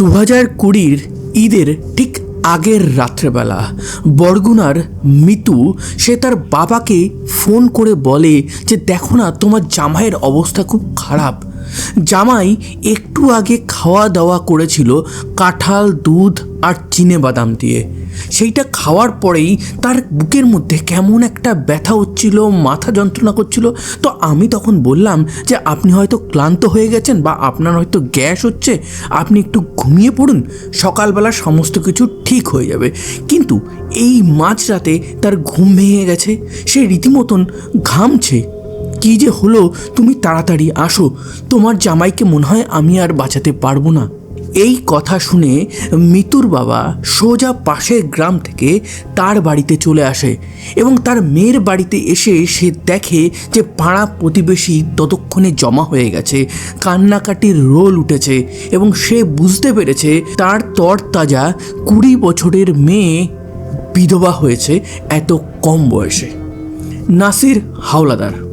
দু হাজার কুড়ির ঈদের ঠিক আগের রাত্রেবেলা বরগুনার মিতু, সে তার বাবাকে ফোন করে বলে যে, দেখো না, তোমার জামাইয়ের অবস্থা খুব খারাপ। জামাই একটু আগে খাওয়া দাওয়া করেছিল কাঁঠাল, দুধ আর চিনে বাদাম দিয়ে। সেইটা খাওয়ার পরেই তার বুকের মধ্যে কেমন একটা ব্যথা হচ্ছিল, মাথা যন্ত্রণা করছিল। তো আমি তখন বললাম যে, আপনি হয়তো ক্লান্ত হয়ে গেছেন বা আপনার হয়তো গ্যাস হচ্ছে, আপনি একটু ঘুমিয়ে পড়ুন, সকালবেলা সমস্ত কিছু ঠিক হয়ে যাবে। কিন্তু এই মাঝরাতে তার ঘুম ভেঙে গেছে, সে রীতিমতন ঘামছে। কি যে হলো? তুমি তাড়াতাড়ি আসো। তোমার জামাইকে মনে হয় আমি আর বাঁচাতে পারব না। এই কথা শুনে মিতুর বাবা সোজা পাশের গ্রাম থেকে তার বাড়িতে চলে আসে এবং তার মেয়ের বাড়িতে এসে সে দেখে যে পাড়া প্রতিবেশী ততক্ষণে জমা হয়ে গেছে, কান্নাকাটির রোল উঠেছে এবং সে বুঝতে পেরেছে তার তরতাজা কুড়ি বছরের মেয়ে বিধবা হয়েছে এত কম বয়সে। নাসির হাওলাদার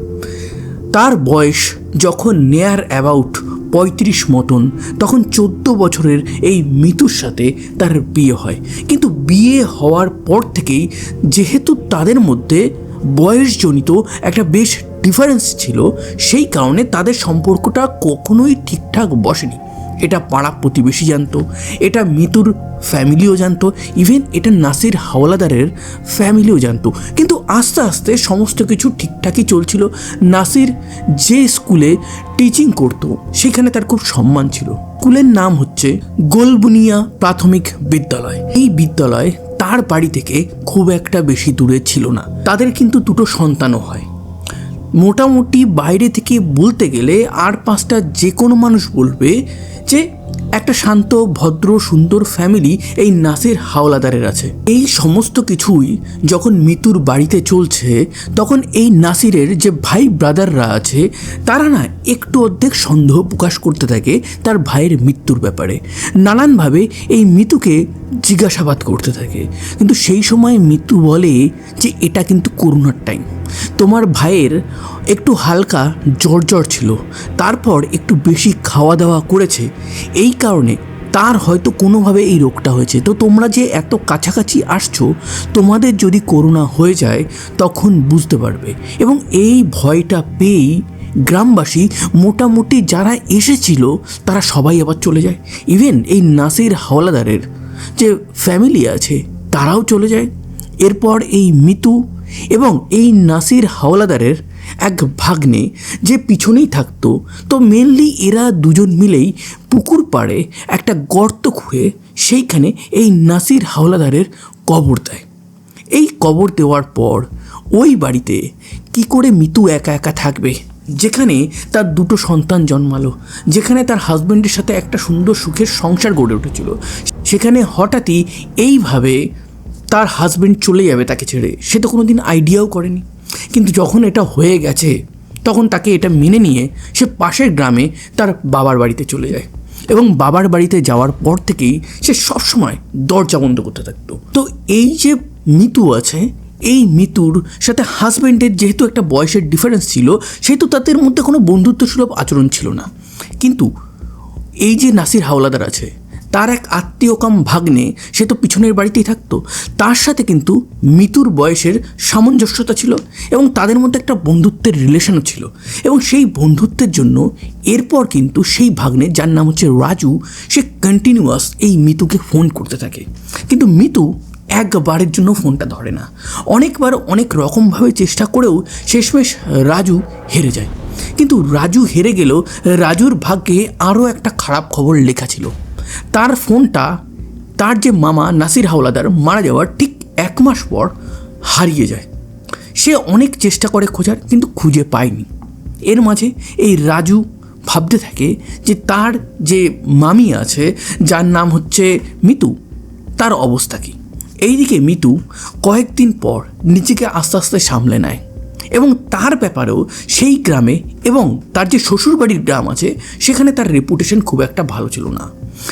তার বয়স যখন নেয়ার অ্যাবাউট পঁয়ত্রিশ মতন, তখন চোদ্দ বছরের এই মিতুর সাথে তার বিয়ে হয়। কিন্তু বিয়ে হওয়ার পর থেকেই যেহেতু তাদের মধ্যে বয়সজনিত একটা বেশ ডিফারেন্স ছিল, সেই কারণে তাদের সম্পর্কটা কখনোই ঠিকঠাক বসেনি। এটা পাড়া প্রতিবেশী জানতো, এটা মিতুর ফ্যামিলিও জানতো ইভেন এটা নাসির হাওলাদারের ফ্যামিলিও জানতো। কিন্তু আস্তে আস্তে সমস্ত কিছু ঠিকঠাকই চলছিল। নাসির যে স্কুলে টিচিং করতো, সেখানে তার খুব সম্মান ছিল। স্কুলের নাম হচ্ছে গোলবুনিয়া প্রাথমিক বিদ্যালয়। এই বিদ্যালয় তার বাড়ি থেকে খুব একটা বেশি দূরে ছিল না। তাদের কিন্তু দুটো সন্তানও হয়। মোটামুটি বাইরে থেকে বলতে গেলে আর পাঁচটা যে কোনো মানুষ বলবে যে একটা শান্ত, ভদ্র, সুন্দর ফ্যামিলি এই নাসির হাওলাদারের আছে। এই সমস্ত কিছুই যখন মিতুর বাড়িতে চলছে, তখন এই নাসিরের যে ভাই ব্রাদাররা আছে, তারা না একটু অর্ধেক সন্দেহ প্রকাশ করতে থাকে তার ভাইয়ের মৃত্যুর ব্যাপারে। নানানভাবে এই মিতুকে জিজ্ঞাসাবাদ করতে থাকে। কিন্তু সেই সময় মৃত্যু বলে যে, এটা কিন্তু করোনার টাইম তোমার ভাইয়ের একটু হালকা জ্বর জ্বর ছিল, তারপর একটু বেশি খাওয়া দাওয়া করেছে, এই কারণে তার হয়তো কোনোভাবে এই রোগটা হয়েছে। তো তোমরা যে এত কাছাকাছি আসছো, তোমাদের যদি করোনা হয়ে যায়, তখন বুঝতে পারবে। এবং এই ভয়টা পেয়েই গ্রামবাসী মোটামুটি যারা এসেছিল, তারা সবাই আবার চলে যায়। ইভেন এই নাসির হাওলাদারের যে ফ্যামিলি আছে, তারাও চলে যায়। এরপর এই মিতু এবং এই নাসির হাওলাদারের এক ভাগ্নে যে পিছনেই থাকতো, তো মেনলি এরা দুজন মিলেই পুকুর পাড়ে একটা গর্ত খুঁড়ে সেইখানে এই নাসির হাওলাদারের কবর দেয়। এই কবর দেওয়ার পর ওই বাড়িতে কি করে মিতু একা একা থাকবে? যেখানে তার দুটো সন্তান জন্মালো, যেখানে তার হাজব্যান্ডের সাথে একটা সুন্দর সুখের সংসার গড়ে উঠেছিল, সেখানে হঠাৎই এইভাবে তার হাজব্যান্ড চলে যাবে তাকে ছেড়ে। সে তো কোনো দিন আইডিয়াও করেনি। কিন্তু যখন এটা হয়ে গেছে, তখন তাকে এটা মেনে নিয়ে সে পাশের গ্রামে তার বাবার বাড়িতে চলে যায়। এবং বাবার বাড়িতে যাওয়ার পর থেকেই সে সবসময় দরজা বন্ধ করতে থাকতো। তো এই যে মিতু আছে, এই মিতুর সাথে হাজব্যান্ডের যেহেতু একটা বয়সের ডিফারেন্স ছিল, সেহেতু তাদের মধ্যে কোনো বন্ধুত্ব সুলভ আচরণ ছিল না। কিন্তু এই যে নাসির হাওলাদার আছে তার এক আত্মীয় কাম ভাগ্নে, সে তো পিছনের বাড়িতেই থাকতো। তার সাথে কিন্তু মিতুর বয়সের সামঞ্জস্যতা ছিল এবং তাদের মধ্যে একটা বন্ধুত্বের রিলেশনও ছিল। এবং সেই বন্ধুত্বের জন্য এরপর কিন্তু সেই ভাগ্নে, যার নাম হচ্ছে রাজু, সে কন্টিনিউয়াস এই মিতুকে ফোন করতে থাকে। কিন্তু মিতু একবারের জন্য ফোনটা ধরে না। অনেকবার অনেক রকমভাবে চেষ্টা করেও শেষমেশ রাজু হেরে যায়। কিন্তু রাজু হেরে গেলেও রাজুর ভাগ্যে আরও একটা খারাপ খবর লেখা ছিল। তার ফোনটা, তার যে মামা নাসির হাওলাদার মারা যাওয়ার ঠিক এক মাস পর হারিয়ে যায়। সে অনেক চেষ্টা করে খোঁজার কিন্তু খুঁজে পায়নি। এর মাঝে এই রাজু ভাবতে থাকে যে তার যে মামি আছে, যার নাম হচ্ছে মিতু, তার অবস্থা কী? এইদিকে মিতু কয়েকদিন পর নিজেকে আস্তে আস্তে সামলে নেয় এবং তার ব্যাপারেও সেই গ্রামে এবং তার যে শ্বশুরবাড়ির গ্রাম আছে, সেখানে তার রেপুটেশন খুব একটা ভালো ছিল না।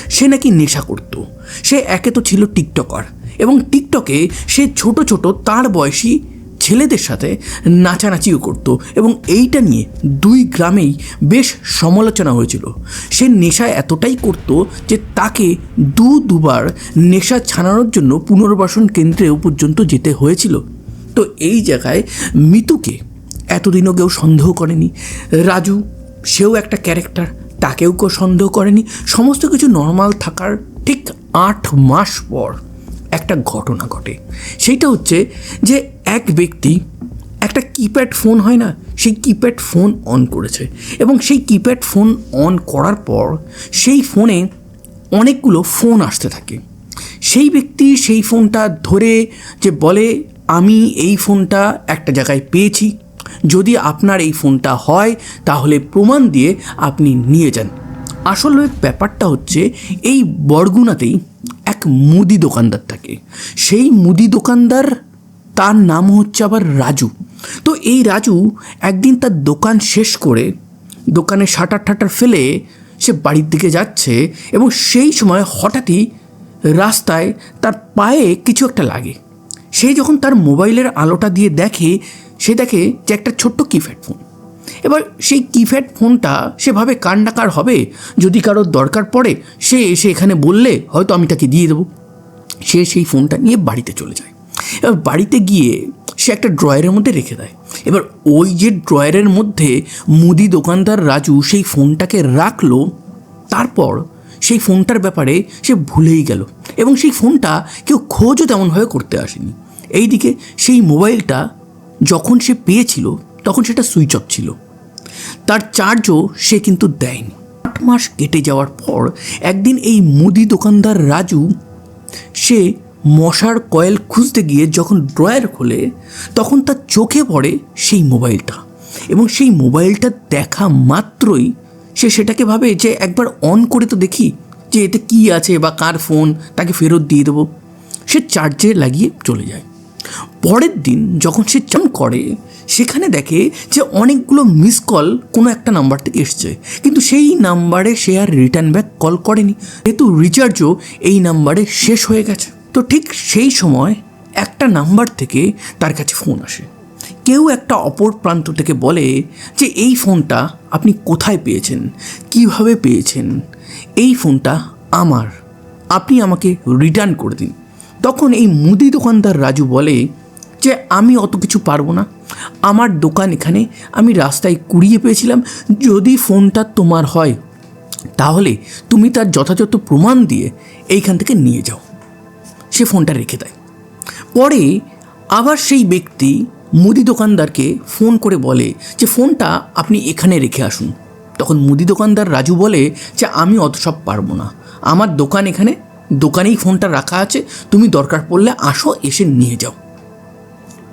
সে নাকি নেশা করত। সে একে তো ছিল টিকটকার এবং টিকটকে সে ছোট ছোট তার বয়সী ছেলেদের সাথে নাচানাচিও করতো এবং এইটা নিয়ে দুই গ্রামেই বেশ সমালোচনা হয়েছিল। সে নেশা এতটাই করত যে তাকে দু দুবার নেশা ছাড়ানোর জন্য পুনর্বাসন কেন্দ্রেও পর্যন্ত যেতে হয়েছিল। তো এই জায়গায় মিতুকে এতদিনও কেউ সন্দেহ করেনি। রাজু সেও একটা ক্যারেক্টার তাকেও কেউ সন্দেহ করেনি। সমস্ত কিছু নর্মাল থাকার ঠিক আট মাস পর একটা ঘটনা ঘটে। সেইটা হচ্ছে যে এক ব্যক্তি একটা কিপ্যাড ফোন হয় না, সেই কিপ্যাড ফোন অন করেছে এবং সেই কিপ্যাড ফোন অন করার পর সেই ফোনে অনেকগুলো ফোন আসতে থাকে। সেই ব্যক্তি সেই ফোনটা ধরে যে বলে, আমি এই ফোনটা একটা জায়গায় পেয়েছি। যদি আপনার এই ফোনটা হয়, তাহলে প্রমাণ দিয়ে আপনি নিয়ে যান। আসলে ব্যাপারটা হচ্ছে, এই বরগুনাতেই এক মুদি দোকানদার থাকে। সেই মুদি দোকানদার, তার নাম হচ্ছে আবার রাজু। তো এই রাজু একদিন তার দোকান শেষ করে, দোকানে শাটার ঠাটার ফেলে, সে বাড়ির দিকে যাচ্ছে এবং সেই সময় হঠাৎই রাস্তায় তার পায়ে কিছু একটা লাগে। সে যখন তার মোবাইলের আলোটা দিয়ে দেখে সে দেখে যে একটা ছোট্ট কিপ্যাড ফোন। এবার সেই কিপ্যাড ফোনটা সেভাবে কার না কার হবে? যদি কারোর দরকার পড়ে, সে এসে এখানে বললে হয়তো আমি তাকে দিয়ে দেবো। সে সেই ফোনটা নিয়ে বাড়িতে চলে যায়। এবার বাড়িতে গিয়ে সে একটা ড্রয়ারের মধ্যে রেখে দেয়। এবার ওই যে ড্রয়ারের মধ্যে মুদি দোকানদার রাজু সেই ফোনটাকে রাখল, তারপর সেই ফোনটার ব্যাপারে সে ভুলেই গেল এবং সেই ফোনটা কেউ খোঁজও তেমনভাবে করতে আসেনি। এইদিকে সেই মোবাইলটা যখন সে পেয়েছিল, তখন সেটা সুইচ অফ ছিল। তার চার্জও সে কিন্তু দেয়নি। আট মাস কেটে যাওয়ার পর একদিন এই মুদি দোকানদার রাজু, সে মশার কয়েল খুঁজতে গিয়ে যখন ড্রয়ার খোলে, তখন তার চোখে পড়ে সেই মোবাইলটা এবং সেই মোবাইলটা দেখা মাত্রই সে সেটাকে ভাবে যে একবার অন করে তো দেখি যে এতে কী আছে বা কার ফোন, তাকে ফেরত দিয়ে দেবো। সে চার্জে লাগিয়ে চলে যায়। পরের দিন যখন সে চান করে, সেখানে দেখে যে অনেকগুলো মিস কল কোনো একটা নাম্বার থেকে এসছে। কিন্তু সেই নাম্বারে সে আর রিটার্ন ব্যাক কল করেনি। যেহেতু রিচার্জও এই নাম্বারে শেষ হয়ে গেছে। তো ঠিক সেই সময় একটা নাম্বার থেকে তার কাছে ফোন আসে। কেউ একটা অপর প্রান্ত থেকে বলে যে, এই ফোনটা আপনি কোথায় পেয়েছেন? কীভাবে পেয়েছেন? এই ফোনটা আমার। আপনি আমাকে রিটার্ন করে দিন। তখন এই মুদি দোকানদার রাজু বলে যে, আমি অত কিছু পারব না। আমার দোকান এখানে আমি রাস্তায় কুড়িয়ে পেয়েছিলাম। যদি ফোনটা তোমার হয়, তাহলে তুমি তার যথাযথ প্রমাণ দিয়ে এইখান থেকে নিয়ে যাও। সে ফোনটা রেখে দেয়। পরে আবার সেই ব্যক্তি মুদি দোকানদারকে ফোন করে বলে যে, ফোনটা আপনি এখানে রেখে আসুন। তখন মুদি দোকানদার রাজু বলে যে, আমি অত সব পারব না। আমার দোকান এখানে দোকানেই ফোনটা রাখা আছে, তুমি দরকার পড়লে আসো, এসে নিয়ে যাও।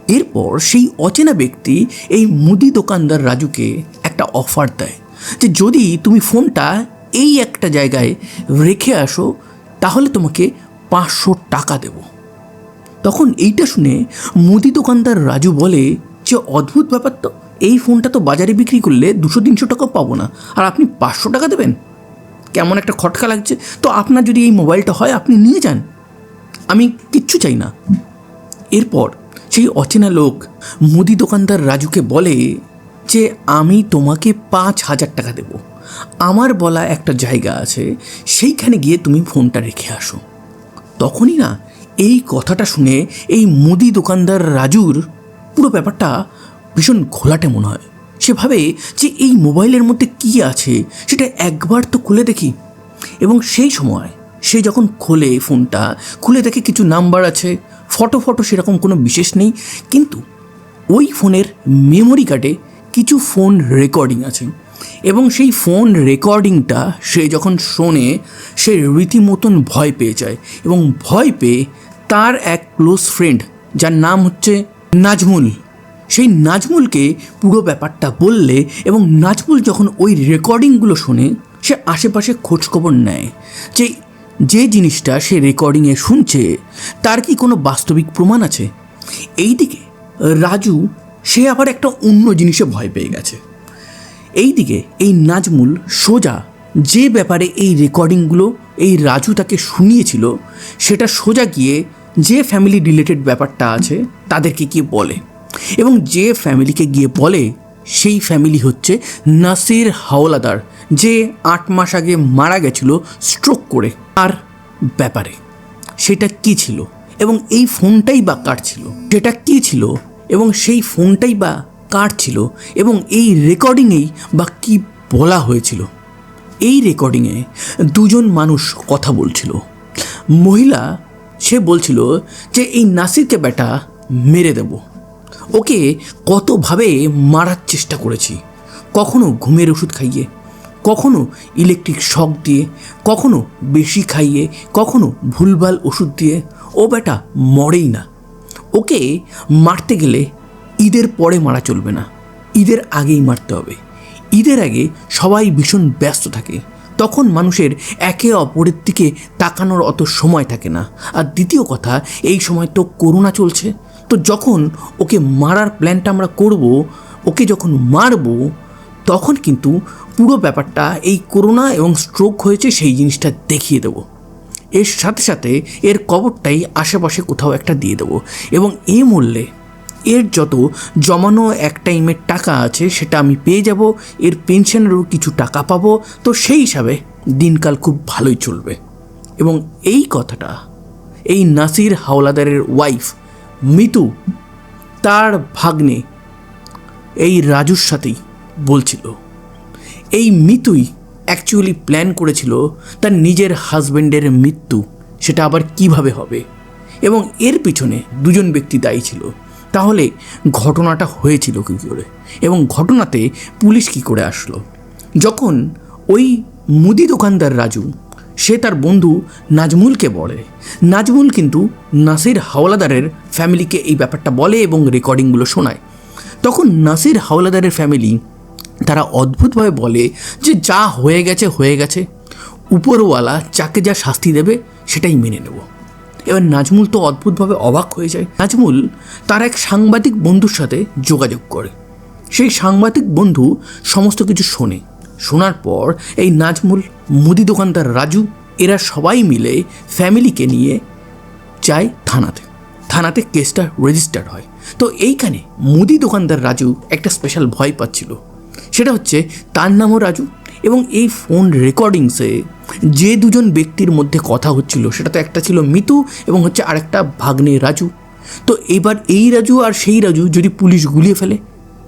এরপর সেই অচেনা ব্যক্তি এই মুদি দোকানদার রাজুকে একটা অফার দেয় যে যদি তুমি ফোনটা এই একটা জায়গায় রেখে আসো, তাহলে তোমাকে পাঁচশো টাকা দেব। তখন এইটা শুনে মুদি দোকানদার রাজু বলে, যে অদ্ভুত ব্যাপার তো, এই ফোনটা তো বাজারে বিক্রি করলে দুশো তিনশো টাকা পাবো না, আর আপনি পাঁচশো টাকা দেবেন? কেমন একটা খটকা লাগছে। তো আপনার যদি এই মোবাইলটা হয়, আপনি নিয়ে যান। আমি কিচ্ছু চাই না। এরপর সেই অচেনা লোক মুদি দোকানদার রাজুকে বলে যে, আমি তোমাকে পাঁচ হাজার টাকা দেব। আমার বলা একটা জায়গা আছে, সেইখানে গিয়ে তুমি ফোনটা রেখে আসো। তখনই না, এই কথাটা শুনে এই মুদি দোকানদার রাজুর পুরো ব্যাপারটা ভীষণ ঘোলাটে মনে হয়। সে ভাবে যে এই মোবাইলের মধ্যে কী আছে, সেটা একবার তো খুলে দেখি। এবং সেই সময় সে যখন খোলে ফোনটা, খুলে দেখে কিছু নাম্বার আছে, ফটো ফটো সেরকম কোনো বিশেষ নেই, কিন্তু ওই ফোনের মেমোরি কার্ডে কিছু ফোন রেকর্ডিং আছে। এবং সেই ফোন রেকর্ডিংটা সে যখন শোনে, সে রীতিমতন ভয় পেয়ে যায় এবং ভয় পেয়ে তার এক ক্লোজ ফ্রেন্ড যার নাম হচ্ছে নাজমুল সেই নাজমুলকে পুরো ব্যাপারটা বললে এবং নাজমুল যখন ওই রেকর্ডিংগুলো শোনে, সে আশেপাশে খোঁজখবর নেয় যে যে জিনিসটা সে রেকর্ডিংয়ে শুনছে, তার কি কোনো বাস্তবিক প্রমাণ আছে? এইদিকে রাজু, সে আবার একটা অন্য জিনিসে ভয় পেয়ে গেছে। এইদিকে এই নাজমুল সোজা যে ব্যাপারে এই রেকর্ডিংগুলো এই রাজু তাকে শুনিয়েছিল, সেটা সোজা গিয়ে যে ফ্যামিলি রিলেটেড ব্যাপারটা আছে, তাদেরকে গিয়ে বলে। এবং যে ফ্যামিলিকে গিয়ে বলে, সেই ফ্যামিলি হচ্ছে নাসির হাওলাদার, যে আট মাস আগে মারা গেছিল স্ট্রোক করে। আর ব্যাপারে, সেটা কি ছিল? এবং এই ফোনটাই বা কার ছিল? সেটা কি ছিল? এবং সেই ফোনটাই বা কার ছিল? এবং এই রেকর্ডিংয়েই বা কি বলা হয়েছিল? এই রেকর্ডিংয়ে দুজন মানুষ কথা বলছিল। মহিলা, সে বলছিল যে, এই নাসিরকে বেটা মেরে দেব। ওকে কতভাবে মারার চেষ্টা করেছি? কখনো ঘুমের ওষুধ খাইয়ে, কখনো ইলেকট্রিক শক দিয়ে, কখনো বেশি খাইয়ে, কখনো ভুলভাল ওষুধ দিয়ে, ও বেটা মরেই না। ওকে মারতে গেলে ঈদের পরে মারা চলবে না। ঈদের আগেই মারতে হবে। ঈদের আগে সবাই ভীষণ ব্যস্ত থাকে। তখন মানুষের একে অপরের দিকে তাকানোর অত সময় থাকে না। আর দ্বিতীয় কথা, এই সময় তো করোনা চলছে। তো যখন ওকে মারার প্ল্যানটা আমরা করব, ওকে যখন মারবো, তখন কিন্তু পুরো ব্যাপারটা এই করোনা এবং স্ট্রোক হয়েছে সেই জিনিসটা দেখিয়ে দেবো। এর সাথে সাথে এর কবরটাই আশেপাশে কোথাও একটা দিয়ে দেবো। এবং এ মূল্যে এর যত জমানো এক টাইমের টাকা আছে সেটা আমি পেয়ে যাব, এর পেনশনেরও কিছু টাকা পাবো, তো সেই হিসাবে দিনকাল খুব ভালোই চলবে। এবং এই কথাটা এই নাসির হাওলাদারের ওয়াইফ মিতু, তার ভাগ্নে, এই রাজুর সাথেই বলছিল। এই মিতুই অ্যাকচুয়ালি প্ল্যান করেছিল তার নিজের হাজব্যান্ডের মৃত্যু, সেটা আবার কীভাবে হবে? এবং এর পিছনে দুজন ব্যক্তি দায়ী ছিল। তাহলে ঘটনাটা হয়েছিল কী করে? এবং ঘটনাতে পুলিশ কি করে আসলো? যখন ওই মুদি দোকানদার রাজু সে তার বন্ধু নাজমুলকে বলে। নাজমুল কিন্তু নাসির হাওলাদারের ফ্যামিলিকে এই ব্যাপারটা বলে এবং রেকর্ডিংগুলো শোনায়। তখন নাসির হাওলাদারের ফ্যামিলি তারা অদ্ভুতভাবে বলে যে, যা হয়ে গেছে হয়ে গেছে। উপরওয়ালা যাকে যা শাস্তি দেবে, সেটাই মেনে নেব। এবার নাজমুল তো অদ্ভুতভাবে অবাক হয়ে যায়। নাজমুল তার এক সাংবাদিক বন্ধুর সাথে যোগাযোগ করে। সেই সাংবাদিক বন্ধু সমস্ত কিছু শোনে। শোনার পর এই নাজমুল মুদি দোকানদার রাজু, এরা সবাই মিলে ফ্যামিলিকে নিয়ে যায় থানাতে। থানাতে কেসটা রেজিস্টার হয়। তো এইখানে মুদি দোকানদার রাজু একটা স্পেশাল ভয় পাচ্ছিল। সেটা হচ্ছে তার নামও রাজু এবং এই ফোন রেকর্ডিংসে যে দুজন ব্যক্তির মধ্যে কথা হচ্ছিল, সেটা তো একটা ছিল মিতু এবং হচ্ছে আরেকটা ভাগ্নে রাজু। তো এবার এই রাজু আর সেই রাজু যদি পুলিশ গুলিয়ে ফেলে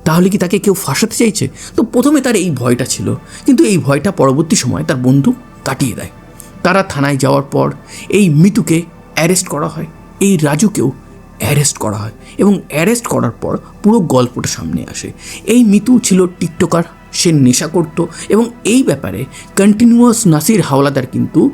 তাহলে কি তাকে কেউ ফাঁসাতে চাইছে? তো প্রথমে তার এই ভয়টা ছিল। কিন্তু এই ভয়টা পরবর্তী সময় তার বন্ধু কাটিয়ে দেয়। তারা থানায় যাওয়ার পর এই মিতুকে অ্যারেস্ট করা হয়। এই রাজুকেও অ্যারেস্ট করা হয় এবং অ্যারেস্ট করার পর পুরো গল্পটা সামনে আসে। এই মিতু ছিল টিকটকার, সে নেশা করত এবং এই ব্যাপারে কন্টিনিউয়াস নাসির হাওলাদার কিন্তু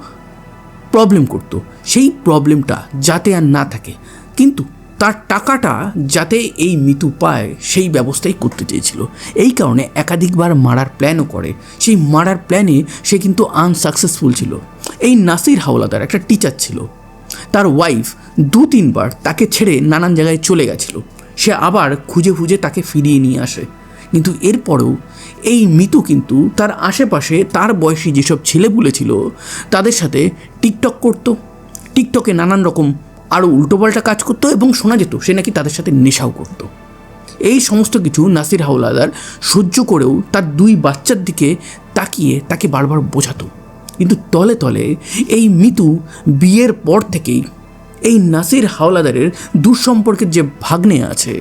প্রবলেম করতো। সেই প্রবলেমটা যাতে আর না থাকে। কিন্তু তার টাকাটা যাতে এই মিতু পায় সেই ব্যবস্থাই করতে চেয়েছিল। এই কারণে একাধিকবার মারার প্ল্যানও করে। সেই মারার প্ল্যানে সে কিন্তু আনসাকসেসফুল ছিল। এই নাসির হাওলাদার একটা টিচার ছিল। তার ওয়াইফ দু তিনবার তাকে ছেড়ে নানান জায়গায় চলে গেছিল। সে আবার খুঁজে খুঁজে তাকে ফিরিয়ে নিয়ে আসে। কিন্তু এরপরেও এই মিতু কিন্তু তার আশেপাশে তার বয়সী যেসব ছেলেপুলে ছিল, তাদের সাথে টিকটক করতো। টিকটকে নানান রকম আরও উল্টোপাল্টা কাজ করতো এবং শোনা যেত সে নাকি তাদের সাথে নেশাও করতো। এই সমস্ত কিছু নাসির হাওলাদার সহ্য করেও তার দুই বাচ্চার দিকে তাকিয়ে তাকে বারবার বোঝাতো। কিন্তু তলে তলে এই মিতু বিয়ের পর থেকেই এই নাসির হাওলাদারের দুঃসম্পর্কের যে ভাগ্নে আছে,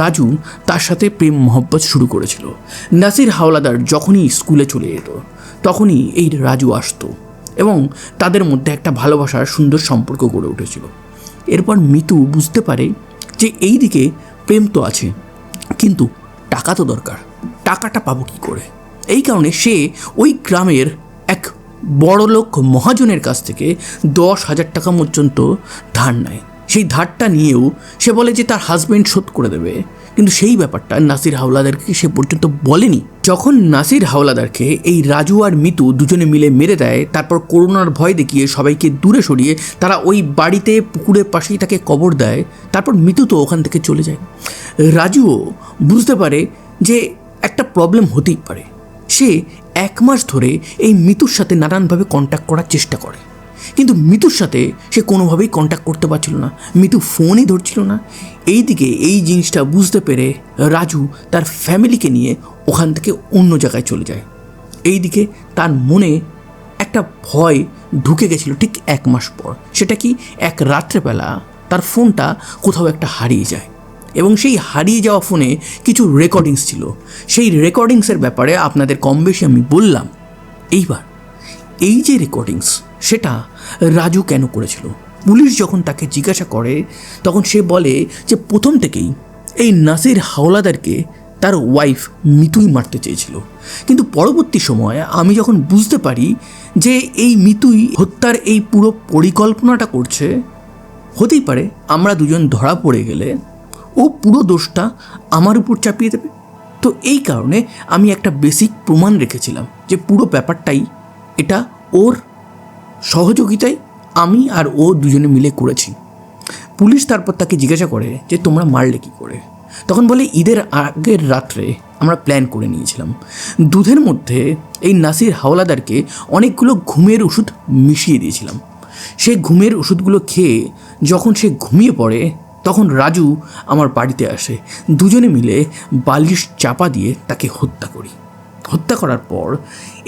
রাজু তার সাথে প্রেম মহব্বত শুরু করেছিল। নাসির হাওলাদার যখনই স্কুলে চলে যেত, তখনই এই রাজু আসতো এবং তাদের মধ্যে একটা ভালোবাসার সুন্দর সম্পর্ক গড়ে উঠেছিল। এরপর মিতু বুঝতে পারে যে এই দিকে প্রেম তো আছে, কিন্তু টাকা তো দরকার। টাকাটা পাবো কি করে? এই কারণে সে ওই গ্রামের এক বড়লোক মহাজনের কাছ থেকে দশ হাজার টাকা পর্যন্ত ধার নেয়। সেই ধারটা নিয়েও সে বলে যে তার হাজব্যান্ড শোধ করে দেবে। কিন্তু সেই ব্যাপারটা নাসির হাওলাদারকে সে পর্যন্ত বলেনি। যখন নাসির হাওলাদারকে এই রাজু আর মিতু দুজনে মিলে মেরে দেয়, তারপর করোনার ভয় দেখিয়ে সবাইকে দূরে সরিয়ে তারা ওই বাড়িতে পুকুরের পাশেই তাকে কবর দেয়, তারপর মিতু তো ওখান থেকে চলে যায়। রাজুও বুঝতে পারে যে একটা প্রবলেম হতেই পারে। সে এক মাস ধরে এই মিতুর সাথে নানানভাবে কন্ট্যাক্ট করার চেষ্টা করে। কিন্তু মিতুর সাথে সে কোনোভাবেই কন্ট্যাক্ট করতে পারছিল না। মিতু ফোনই ধরছিল না। এইদিকে এই জিনিসটা বুঝতে পেরে রাজু তার ফ্যামিলিকে নিয়ে ওখান থেকে অন্য জায়গায় চলে যায়। এইদিকে তার মনে একটা ভয় ঢুকে গেছিল ঠিক এক মাস পর। সেটা কি এক রাত্রেবেলা তার ফোনটা কোথাও একটা হারিয়ে যায়। এবং সেই হারিয়ে যাওয়া ফোনে কিছু রেকর্ডিংস ছিল। সেই রেকর্ডিংসের ব্যাপারে আপনাদের কম বেশি আমি বললাম। এইবার এই যে রেকর্ডিংস সেটা রাজু কেন করেছিল? পুলিশ যখন তাকে জিজ্ঞাসা করে, তখন সে বলে যে প্রথম থেকেই এই নাসির হাওলাদারকে তার ওয়াইফ মিতুই মারতে চেয়েছিল। কিন্তু পরবর্তী সময়ে আমি যখন বুঝতে পারি যে এই মিতুই হত্যার এই পুরো পরিকল্পনাটা করছে, হতেই পারে আমরা দুজন ধরা পড়ে গেলে ও পুরো দোষটা আমার উপর চাপিয়ে দেবে। তো এই কারণে আমি একটা বেসিক প্রমাণ রেখেছিলাম যে পুরো ব্যাপারটাই এটা ওর সহযোগিতায় আমি আর ও দুজনে মিলে করেছি। পুলিশ তারপর তাকে জিজ্ঞাসা করে যে, তোমরা মারলে কি করে? তখন বলে, ঈদের আগের রাত্রে আমরা প্ল্যান করে নিয়েছিলাম। দুধের মধ্যে এই নাসির হাওলাদারকে অনেকগুলো ঘুমের ওষুধ মিশিয়ে দিয়েছিলাম। সে ঘুমের ওষুধগুলো খেয়ে যখন সে ঘুমিয়ে পড়ে, তখন রাজু আমার বাড়িতে আসে। দুজনে মিলে বালিশ চাপা দিয়ে তাকে হত্যা করি। হত্যা করার পর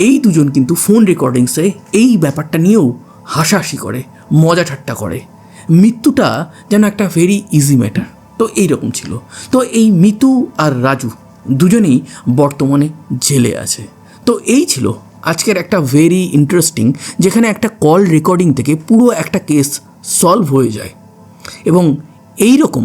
এই দুজন কিন্তু ফোন রেকর্ডিংসে এই ব্যাপারটা নিয়েও হাসাহাসি করে, মজা ঠাট্টা করে। মৃত্যুটা যেন একটা ভেরি ইজি ম্যাটার তো এই রকম ছিল। তো এই মিতু আর রাজু দুজনেই বর্তমানে জেলে আছে। তো এই ছিল আজকের একটা ভেরি ইন্টারেস্টিং যেখানে একটা কল রেকর্ডিং থেকে পুরো একটা কেস সলভ হয়ে যায়। এবং এই রকম